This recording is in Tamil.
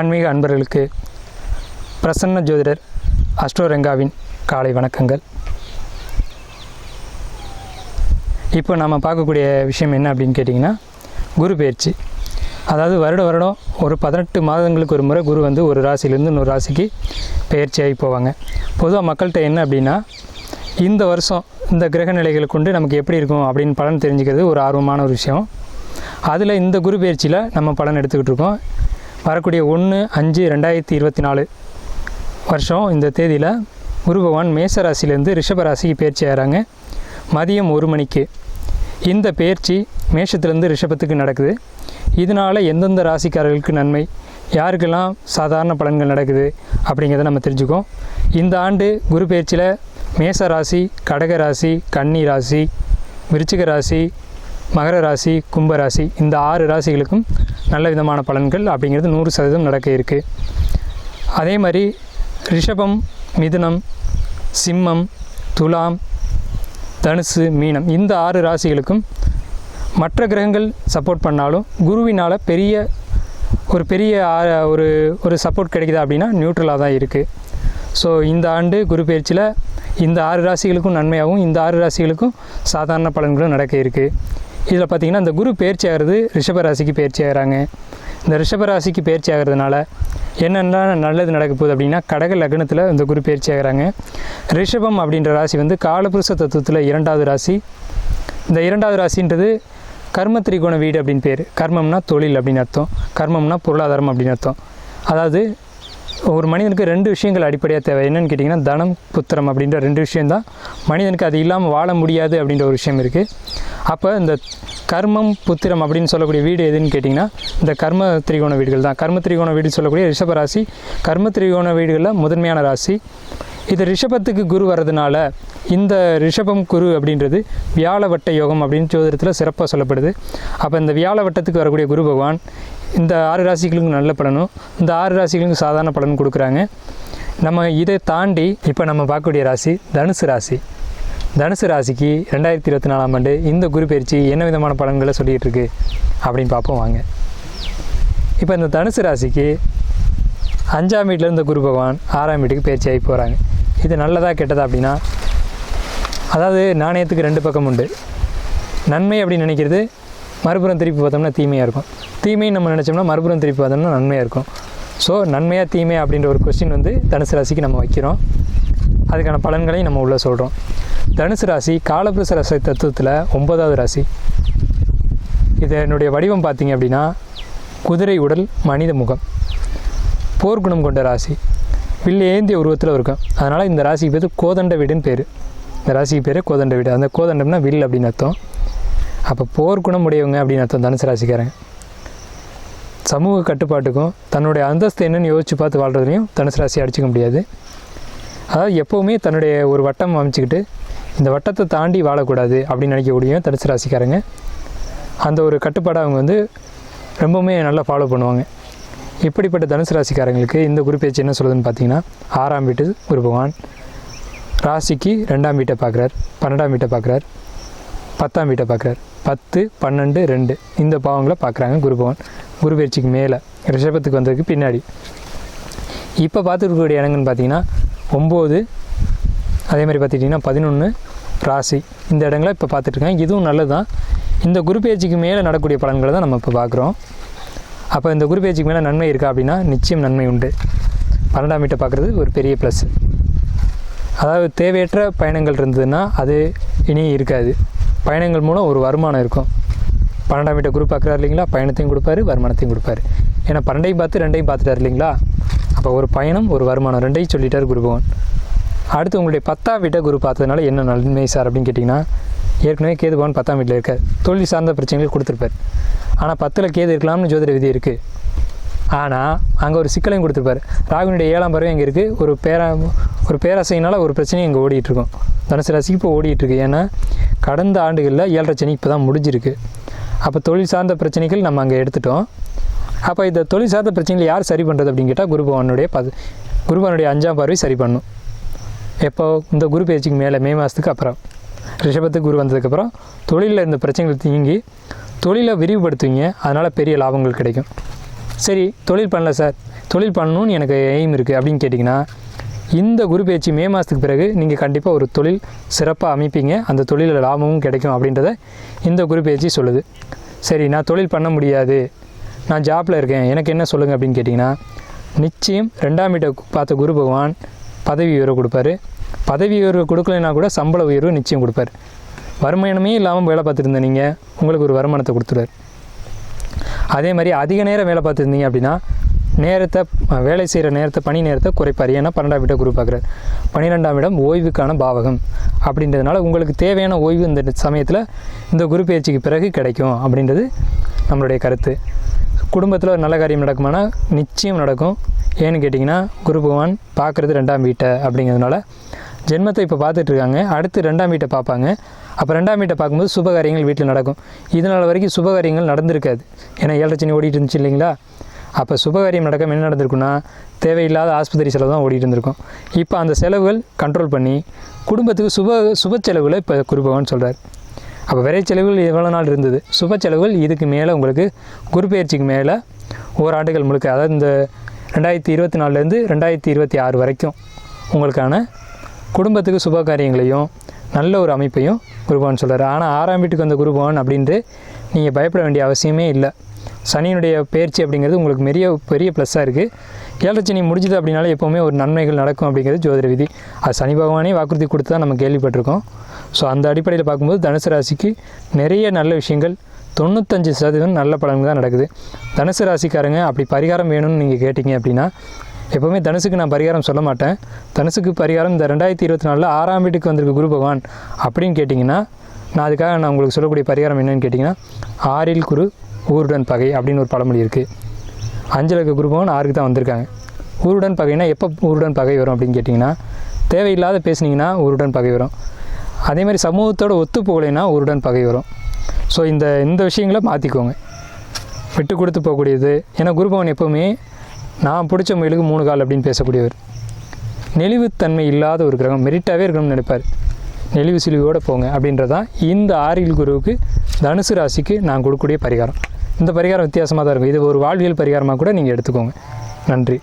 ஆன்மீக அன்பர்களுக்கு பிரசன்ன ஜோதிடர் அஸ்ட்ரோரங்காவின் காலை வணக்கங்கள். இப்போ நம்ம பார்க்கக்கூடிய விஷயம் என்ன அப்படின்னு கேட்டிங்கன்னா குரு பயிற்சி அதாவது வருட வருடம் ஒரு பதினெட்டு மாதங்களுக்கு ஒரு முறை குரு வந்து ஒரு ராசியிலேருந்து இன்னொரு ராசிக்கு பயிற்சியாகி போவாங்க. பொதுவாக மக்கள்கிட்ட என்ன அப்படின்னா இந்த வருஷம் இந்த கிரக நிலைகளை கொண்டு நமக்கு எப்படி இருக்கும் அப்படின்னு பலன் தெரிஞ்சுக்கிறது ஒரு ஆர்வமான ஒரு விஷயம். அதில் இந்த குரு பயிற்சியில் நம்ம பலன் எடுத்துக்கிட்டு இருக்கோம். வரக்கூடிய ஒன்று அஞ்சு ரெண்டாயிரத்தி இருபத்தி நாலு வருஷம் இந்த தேதியில் குரு பகவான் மேச ரிஷபராசிக்கு ராசிக்கு பயிற்சி ஆகிறாங்க மதியம் ஒரு மணிக்கு. இந்த பயிற்சி மேஷத்துலேருந்து ரிஷபத்துக்கு நடக்குது. இதனால் எந்தெந்த ராசிக்காரர்களுக்கு நன்மை யாருக்கெல்லாம் சாதாரண பலன்கள் நடக்குது அப்படிங்கிறத நம்ம தெரிஞ்சுக்கோம் இந்த ஆண்டு குரு பயிற்சியில் மேச ராசி கடக ராசி கன்னி ராசி விருச்சிக ராசி மகர ராசி கும்ப ராசி இந்த ஆறு ராசிகளுக்கும் நல்ல விதமான பலன்கள் அப்படிங்கிறது நூறு சதவீதம் நடக்க இருக்குது அதே மாதிரி ரிஷபம் மிதுனம் சிம்மம் துலாம் தனுசு மீனம் இந்த ஆறு ராசிகளுக்கும் மற்ற கிரகங்கள் சப்போர்ட் பண்ணாலும் குருவினால் பெரிய ஒரு பெரிய ஒரு ஒரு சப்போர்ட் கிடைக்குதா அப்படின்னா நியூட்ரலாக தான் இருக்குது ஸோ இந்த ஆண்டு குரு பயிற்சியில் இந்த ஆறு ராசிகளுக்கும் நன்மையாகவும் இந்த ஆறு ராசிகளுக்கும் சாதாரண பலன்களும் நடக்க இருக்குது இதில் பார்த்தீங்கன்னா இந்த குரு பயிற்சி ஆகிறது ரிஷபராசிக்கு பயிற்சி ஆகிறாங்க இந்த ரிஷப ராசிக்கு பயிற்சி ஆகிறதுனால என்னென்ன நல்லது நடக்க போகுது அப்படின்னா கடக லக்னத்தில் இந்த குரு பயிற்சி ஆகிறாங்க ரிஷபம் அப்படின்ற ராசி வந்து காலபுருஷ தத்துவத்தில் இரண்டாவது ராசி. இந்த இரண்டாவது ராசின்றது கர்ம திரிகோண வீடு அப்படின்னு பேர். கர்மம்னா தொழில் அப்படின்னு அர்த்தம். கர்மம்னா பொருளாதாரம் அப்படின்னு அர்த்தம். அதாவது ஒரு மனிதனுக்கு ரெண்டு விஷயங்கள் அடிப்படையாக தேவை. என்னென்னு கேட்டிங்கன்னா தனம் புத்திரம் அப்படின்ற ரெண்டு விஷயம்தான். மனிதனுக்கு அது இல்லாமல் வாழ முடியாது அப்படின்ற ஒரு விஷயம் இருக்குது அப்போ இந்த கர்மம் புத்திரம் அப்படின்னு சொல்லக்கூடிய வீடு எதுன்னு கேட்டிங்கன்னா இந்த கர்ம திரிகோண வீடுகள் தான் கர்ம திரிகோண வீடு சொல்லக்கூடிய ரிஷப ராசி. கர்ம திரிகோண வீடுகளில் முதன்மையான ராசி. இது ரிஷபத்துக்கு குரு வர்றதுனால இந்த ரிஷபம் குரு அப்படின்றது வியாழ வட்ட யோகம் அப்படின்னு ஜோதிடத்தில் சிறப்பாக சொல்லப்படுது. அப்போ இந்த வியாழ வட்டத்துக்கு வரக்கூடிய குரு பகவான் இந்த ஆறு ராசிகளுக்கும் நல்ல பலனும் இந்த ஆறு ராசிகளுக்கும் சாதாரண பலன் கொடுக்குறாங்க. நம்ம இதை தாண்டி இப்போ நம்ம பார்க்கக்கூடிய ராசி தனுசு ராசி. தனுசு ராசிக்கு ரெண்டாயிரத்தி இருபத்தி நாலாம் ஆண்டு இந்த குரு பயிற்சி என்ன விதமான பலன்களை சொல்லிகிட்டு இருக்கு அப்படின்னு பார்ப்போம் வாங்க. இப்போ இந்த தனுசு ராசிக்கு அஞ்சாம் வீட்டில் இருந்த குரு பகவான் ஆறாம் வீட்டுக்கு பயிற்சியாகி போகிறாங்க இது நல்லதாக கெட்டதா அப்படின்னா அதாவது நாணயத்துக்கு ரெண்டு பக்கம் உண்டு. நன்மை அப்படின்னு நினைக்கிறது மறுபுறம் திருப்பி பார்த்தோம்னா தீமையாக இருக்கும். தீமைன்னு நம்ம நினச்சோம்னா மறுபுறம் திருப்பி பார்த்தோம்னா நன்மையாக இருக்கும். ஸோ நன்மையாக தீமை அப்படின்ற ஒரு கொஸ்டின் வந்து தனுசு ராசிக்கு நம்ம வைக்கிறோம். அதுக்கான பலன்களையும் நம்ம உள்ளே சொல்கிறோம் தனுசு ராசி காலபுருஷ ராசி தத்துவத்தில் ஒன்பதாவது ராசி. இதனுடைய வடிவம் பார்த்திங்க அப்படின்னா குதிரை உடல் மனித முகம். போர்க்குணம் கொண்ட ராசி. வில் ஏந்திய உருவத்தில் இருக்கும். அதனால் இந்த ராசிக்கு பேர் கோதண்ட வீடுன்னு பேர். இந்த ராசிக்கு பேர் கோதண்ட வீடு. அந்த கோதண்டம்னா வில் அப்படின்னு அர்த்தம். அப்போ போர்க்குணம் உடையவங்க அப்படின்னு அர்த்தம் தனுசு ராசிக்காரங்க. சமூக கட்டுப்பாட்டுக்கும் தன்னுடைய அந்தஸ்து என்னன்னு யோசிச்சு பார்த்து வாழ்கிறதுலையும் தனுசு ராசி அடிச்சிக்க முடியாது. அதாவது எப்போவுமே தன்னுடைய ஒரு வட்டம் அமைச்சிக்கிட்டு இந்த வட்டத்தை தாண்டி வாழக்கூடாது அப்படின்னு நினைக்கக்கூடிய தனுசு ராசிக்காரங்க. அந்த ஒரு கட்டுப்பாடை அவங்க வந்து ரொம்பவுமே நல்லா ஃபாலோ பண்ணுவாங்க. இப்படிப்பட்ட தனுசு ராசிக்காரங்களுக்கு இந்த குரு பேச்சு என்ன சொல்லுதுன்னு பார்த்தீங்கன்னா ஆறாம் வீட்டு குரு பகவான் ராசிக்கு ரெண்டாம் வீட்டை பார்க்குறார் பன்னெண்டாம் வீட்டை பார்க்குறார் பத்தாம் வீட்டை பார்க்குறார். பத்து பன்னெண்டு ரெண்டு. இந்த பாவங்களை பார்க்குறாங்க குரு பகவான். குரு பயிற்சிக்கு மேலே ரிஷபத்துக்கு வந்ததுக்கு பின்னாடி. இப்போ பார்த்துருக்கக்கூடிய இடங்கள்னு பார்த்தீங்கன்னா ஒம்பது அதே மாதிரி பார்த்துக்கிட்டிங்கன்னா பதினொன்று ராசி. இந்த இடங்களை இப்போ பார்த்துட்ருக்கேன் இதுவும் நல்லது தான் இந்த குரு பேச்சுக்கு மேலே நடக்கூடிய பலன்களை தான் நம்ம இப்போ பார்க்குறோம். அப்போ இந்த குரு பேச்சுக்கு மேலே நன்மை இருக்கா அப்படின்னா நிச்சயம் நன்மை உண்டு. பன்னெண்டாம் வீட்டை பார்க்குறது ஒரு பெரிய ப்ளஸ் அதாவது தேவையற்ற பயணங்கள் இருந்ததுன்னா அது இனி இருக்காது. பயணங்கள் மூலம் ஒரு வருமானம் இருக்கும். பன்னெண்டாம் வீட்டை குரு பார்க்குறாரு இல்லைங்களா? பயணத்தையும் கொடுப்பாரு வருமானத்தையும் கொடுப்பாரு. ஏன்னா பன்னெண்டையும் பார்த்து ரெண்டையும் பார்த்துட்டாரு இல்லைங்களா? அப்போ ஒரு பயணம் ஒரு வருமானம் ரெண்டையும் சொல்லிட்டார் குரு பகவான். அடுத்து உங்களுடைய பத்தாம் வீட்டை குரு பார்த்ததுனால என்ன நன்மை சார் அப்படின்னு கேட்டிங்கன்னா ஏற்கனவே கேது பகவான் பத்தாம் வீட்டில் இருக்கார். தொழில் சார்ந்த பிரச்சனைகள் கொடுத்துருப்பார். ஆனால் பத்தில் கேது இருக்கலாம்னு ஜோதிட விதி இருக்குது ஆனால் அங்கே ஒரு சிக்கலையும் கொடுத்துருப்பாரு. ராகுனுடைய ஏழாம் பறவை இங்கே இருக்குது ஒரு பேரா ஒரு பேராசையினால் ஒரு பிரச்சனையும் இங்கே ஓடிட்டுருக்கோம். தனுசு ராசிக்கு இப்போ ஓடிட்டுருக்கு. ஏன்னா கடந்த ஆண்டுகளில் ஏழரை சனி இப்போ தான் முடிஞ்சிருக்கு. அப்போ தொழில் சார்ந்த பிரச்சனைகள் நம்ம அங்கே எடுத்துட்டோம். அப்போ இந்த தொழில் சார்ந்த பிரச்சனைகள் யார் சரி பண்ணுறது அப்படின்னு கேட்டால் குருபவனுடைய பது குருபவனுடைய அஞ்சாம் பார்வை சரி பண்ணும். எப்போ? இந்த குரு பேச்சுக்கு மேலே மே மாதத்துக்கு அப்புறம். ரிஷபத்துக்கு குரு வந்ததுக்கப்புறம் தொழிலில் இருந்த பிரச்சனைகள் தீங்கி தொழிலை விரிவுபடுத்துவீங்க அதனால் பெரிய லாபங்கள் கிடைக்கும். சரி தொழில் பண்ணல சார். தொழில் பண்ணணும்னு எனக்கு எய்ம் இருக்குது அப்படின்னு கேட்டிங்கன்னா இந்த குரு பேச்சு மே மாதத்துக்கு பிறகு நீங்கள் கண்டிப்பாக ஒரு தொழில் சிறப்பாக அமைப்பீங்க. அந்த தொழிலில் லாபமும் கிடைக்கும் அப்படின்றத இந்த குரு பயிற்சி சொல்லுது. சரி நான் தொழில் பண்ண முடியாது. நான் ஜாப்பில் இருக்கேன். எனக்கு என்ன சொல்லுங்கள் அப்படின்னு கேட்டிங்கன்னா நிச்சயம் ரெண்டாம் வீட்டை பார்த்த குரு பகவான் பதவி உயர்வு கொடுப்பாரு. பதவி உயர்வு கொடுக்கலைன்னா கூட சம்பள உயர்வு நிச்சயம் கொடுப்பார். வருமானமே இல்லாமல் வேலை பார்த்துருந்த நீங்கள் உங்களுக்கு ஒரு வருமானத்தை கொடுத்துருவார். அதே மாதிரி அதிக நேரம் வேலை பார்த்துருந்தீங்க அப்படின்னா நேரத்தை வேலை செய்கிற நேரத்தை பணி நேரத்தை குறைப்பார். ஏன்னா பன்னெண்டாம் வீட்டை குரு பார்க்குறாரு. பன்னிரெண்டாம் இடம் ஓய்வுக்கான பாவகம். அப்படின்றதுனால உங்களுக்கு தேவையான ஓய்வு இந்த சமயத்தில் இந்த குரு பயிற்சிக்கு பிறகு கிடைக்கும் அப்படின்றது நம்மளுடைய கருத்து. குடும்பத்தில் ஒரு நல்ல காரியம் நடக்குமானா நிச்சயம் நடக்கும். ஏன்னு கேட்டிங்கன்னா குரு பகவான் பார்க்குறது ரெண்டாம் வீட்டை அப்படிங்கிறதுனால ஜென்மத்தை இப்போ பார்த்துட்ருக்காங்க. அடுத்து ரெண்டாம் வீட்டை பார்ப்பாங்க. அப்போ ரெண்டாம் வீட்டை பார்க்கும்போது சுபகாரியங்கள் வீட்டில் நடக்கும். இதனால் வரைக்கும் சுபகாரியங்கள் நடந்திருக்காது. ஏன்னா ஏழரை சனி ஓடிட்டு இருந்துச்சு இல்லைங்களா? அப்போ சுபகாரியம் நடக்க என்ன நடந்திருக்குன்னா தேவையில்லாத ஆஸ்பத்திரி செலவு தான் ஓடிட்டு இருந்திருக்கும். இப்போ அந்த செலவுகள் கண்ட்ரோல் பண்ணி குடும்பத்துக்கு சுப சுப செலவுகளை இப்போ குரு சொல்கிறார் அப்போ விரை செலவுகள் எவ்வளோ நாள் இருந்தது? சுப செலவுகள் இதுக்கு மேலே உங்களுக்கு குரு பயிற்சிக்கு மேலே ஓராண்டுகள் முழுக்க அதாவது இந்த ரெண்டாயிரத்தி இருபத்தி நாலுலேருந்து ரெண்டாயிரத்தி இருபத்தி ஆறு வரைக்கும் உங்களுக்கான குடும்பத்துக்கு சுப காரியங்களையும் நல்ல ஒரு அமைப்பையும் குருபவன் சொல்கிறார் ஆனால் ஆறாம் வீட்டுக்கு வந்த குருபவன் அப்படின்ட்டு நீங்கள் பயப்பட வேண்டிய அவசியமே இல்லை. சனியினுடைய பயிற்சி அப்படிங்கிறது உங்களுக்கு பெரிய பெரிய ப்ளஸ்ஸாக இருக்குது ஏழரை சனி முடிஞ்சுது அப்படின்னாலே எப்போவுமே ஒரு நன்மைகள் நடக்கும் அப்படிங்கிறது ஜோதிட விதி. அது சனி பகவானே வாக்குறுதி கொடுத்து தான் நம்ம கேள்விப்பட்டிருக்கோம். ஸோ அந்த அடிப்படையில் பார்க்கும்போது தனுசு ராசிக்கு நிறைய நல்ல விஷயங்கள். தொண்ணூத்தஞ்சு சதவீதம் நல்ல பலன்கள் தான் நடக்குது. தனுசு ராசிக்காரங்க அப்படி பரிகாரம் வேணும்னு நீங்கள் கேட்டிங்க அப்படின்னா எப்போவுமே தனுசுக்கு நான் பரிகாரம் சொல்ல மாட்டேன். தனுசுக்கு பரிகாரம் இந்த ரெண்டாயிரத்தி இருபத்தி நாலில் ஆறாம் வீட்டுக்கு வந்திருக்கு குரு பகவான். அப்படின்னு கேட்டிங்கன்னா நான் அதுக்காக நான் உங்களுக்கு சொல்லக்கூடிய பரிகாரம் என்னென்னு கேட்டிங்கன்னா ஆறில் குரு ஊருடன் பகை அப்படின்னு ஒரு பழமொழி இருக்குது அஞ்சலுக்கு குரு பகவான் ஆறுக்கு தான் வந்திருக்காங்க. ஊருடன் பகைனா எப்போ ஊருடன் பகை வரும் அப்படின்னு கேட்டிங்கன்னா தேவையில்லாத பேசுனீங்கன்னா ஊருடன் பகை வரும். அதே மாதிரி சமூகத்தோட ஒத்து போகலைன்னா ஊருடன் பகை வரும். ஸோ இந்த இந்த விஷயங்களை மாற்றிக்கோங்க விட்டு கொடுத்து போகக்கூடியது. ஏன்னா குருபவன் எப்போவுமே நான் பிடிச்ச முயலுக்கு மூணு கால் அப்படின்னு பேசக்கூடியவர். நெளிவுத்தன்மை இல்லாத ஒரு கிரகம் மெரிட்டாகவே இருக்கணும்னு நினைப்பார். நெளிவு சிலிவோடு போங்க அப்படின்றதான் இந்த ஆரியல் குருவுக்கு தனுசு ராசிக்கு நான் கொடுக்கக்கூடிய பரிகாரம். இந்த பரிகாரம் வித்தியாசமாக தான் இருக்கும். இது ஒரு வாழ்வியல் பரிகாரமாக கூட நீங்கள் எடுத்துக்கோங்க. நன்றி.